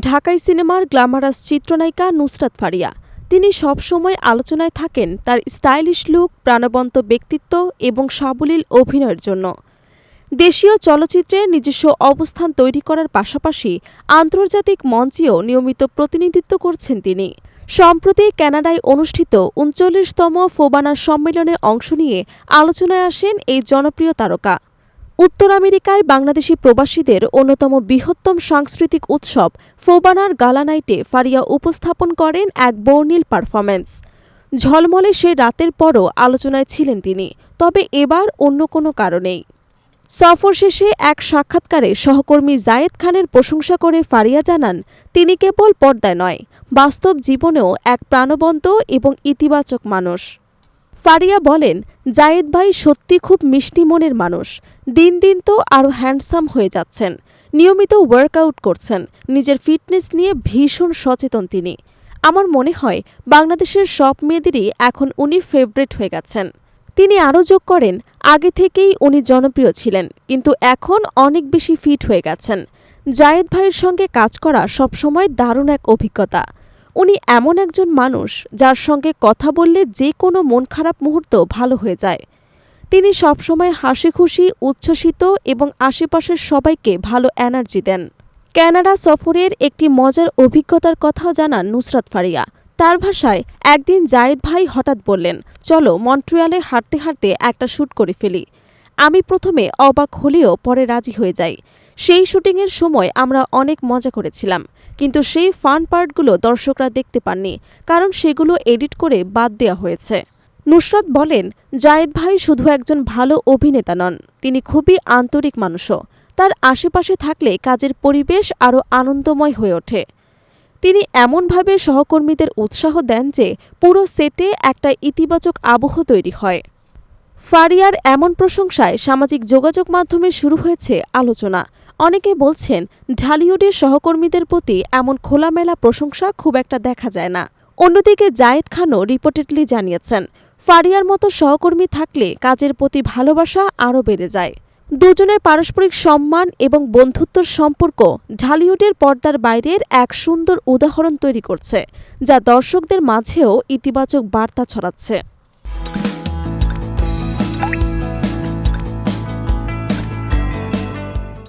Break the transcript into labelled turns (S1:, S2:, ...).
S1: ঢাকাই সিনেমার গ্ল্যামারাস চিত্রনায়িকা নুসরাত ফারিয়া। তিনি সবসময় আলোচনায় থাকেন তার স্টাইলিশ লুক, প্রাণবন্ত ব্যক্তিত্ব এবং সাবলীল অভিনয়ের জন্য। দেশীয় চলচ্চিত্রে নিজস্ব অবস্থান তৈরি করার পাশাপাশি আন্তর্জাতিক মঞ্চেও নিয়মিত প্রতিনিধিত্ব করছেন তিনি। সম্প্রতি কানাডায় অনুষ্ঠিত উনচল্লিশতম ফোবানা সম্মেলনে অংশ নিয়ে আলোচনায় আসেন এই জনপ্রিয় তারকা। উত্তর আমেরিকায় বাংলাদেশি প্রবাসীদের অন্যতম বৃহত্তম সাংস্কৃতিক উৎসব ফোবানার গালা নাইটে ফারিয়া উপস্থাপন করেন এক বর্ণিল পারফরম্যান্স। ঝলমলে সে রাতের পরও আলোচনায় ছিলেন তিনি, তবে এবার অন্য কোনো কারণেই। সফর শেষে এক সাক্ষাৎকারে সহকর্মী জায়েদ খানের প্রশংসা করে ফারিয়া জানান, তিনি কেবল পর্দায় নয়, বাস্তব জীবনেও এক প্রাণবন্ত এবং ইতিবাচক মানুষ। ফারিয়া বলেন, জায়েদ ভাই সত্যি খুব মিষ্টি মনের মানুষ। দিন দিন তো আরও হ্যান্ডসাম হয়ে যাচ্ছেন। নিয়মিত ওয়ার্কআউট করছেন। নিজের ফিটনেস নিয়ে ভীষণ সচেতন তিনি। আমার মনে হয়, বাংলাদেশের সব মেয়েদেরই এখন উনি ফেভারেট হয়ে গেছেন। তিনি আরও যোগ করেন, আগে থেকেই উনি জনপ্রিয় ছিলেন, কিন্তু এখন অনেক বেশি ফিট হয়ে গেছেন। জায়েদ ভাইয়ের সঙ্গে কাজ করা সবসময় দারুণ এক অভিজ্ঞতা। উনি এমন একজন মানুষ যার সঙ্গে কথা বললে যে কোনো মন খারাপ মুহূর্ত ভালো হয়ে যায়। তিনি সবসময় হাসি খুশি উচ্ছ্বসিত এবং আশেপাশের সবাইকে ভালো এনার্জি দেন। ক্যানাডা সফরের একটি মজার অভিজ্ঞতার কথা জানান নুসরাত ফারিয়া। তার ভাষায়, একদিন জায়েদ ভাই হঠাৎ বললেন, চলো মন্ট্রিয়ালে হাঁটতে হাঁটতে একটা শ্যুট করে ফেলি আমি প্রথমে অবাক হলেও পরে রাজি হয়ে যাই। সেই শুটিংয়ের সময় আমরা অনেক মজা করেছিলাম, কিন্তু সেই ফান পার্টগুলো দর্শকরা দেখতে পাননি, কারণ সেগুলো এডিট করে বাদ দেওয়া হয়েছে। নুসরত বলেন, জায়েদ ভাই শুধু একজন ভালো অভিনেতা নন, তিনি খুবই আন্তরিক মানুষও। তার আশেপাশে থাকলে কাজের পরিবেশ আরও আনন্দময় হয়ে ওঠে। তিনি এমনভাবে সহকর্মীদের উৎসাহ দেন যে পুরো সেটে একটা ইতিবাচক আবহ তৈরি হয়। ফারিয়ার এমন প্রশংসায় সামাজিক যোগাযোগ মাধ্যমে শুরু হয়েছে আলোচনা। অনেকে বলছেন, ঢালিউডের সহকর্মীদের প্রতি এমন খোলামেলা প্রশংসা খুব একটা দেখা যায় না। অন্যদিকে জায়েদ খানও রিপোর্টেডলি জানিয়েছেন, ফারিয়ার মতো সহকর্মী থাকলে কাজের প্রতি ভালোবাসা আরও বেড়ে যায়। দুজনের পারস্পরিক সম্মান এবং বন্ধুত্বর সম্পর্ক ঢালিউডের পর্দার বাইরের এক সুন্দর উদাহরণ তৈরি করছে, যা দর্শকদের মাঝেও ইতিবাচক বার্তা ছড়াচ্ছে।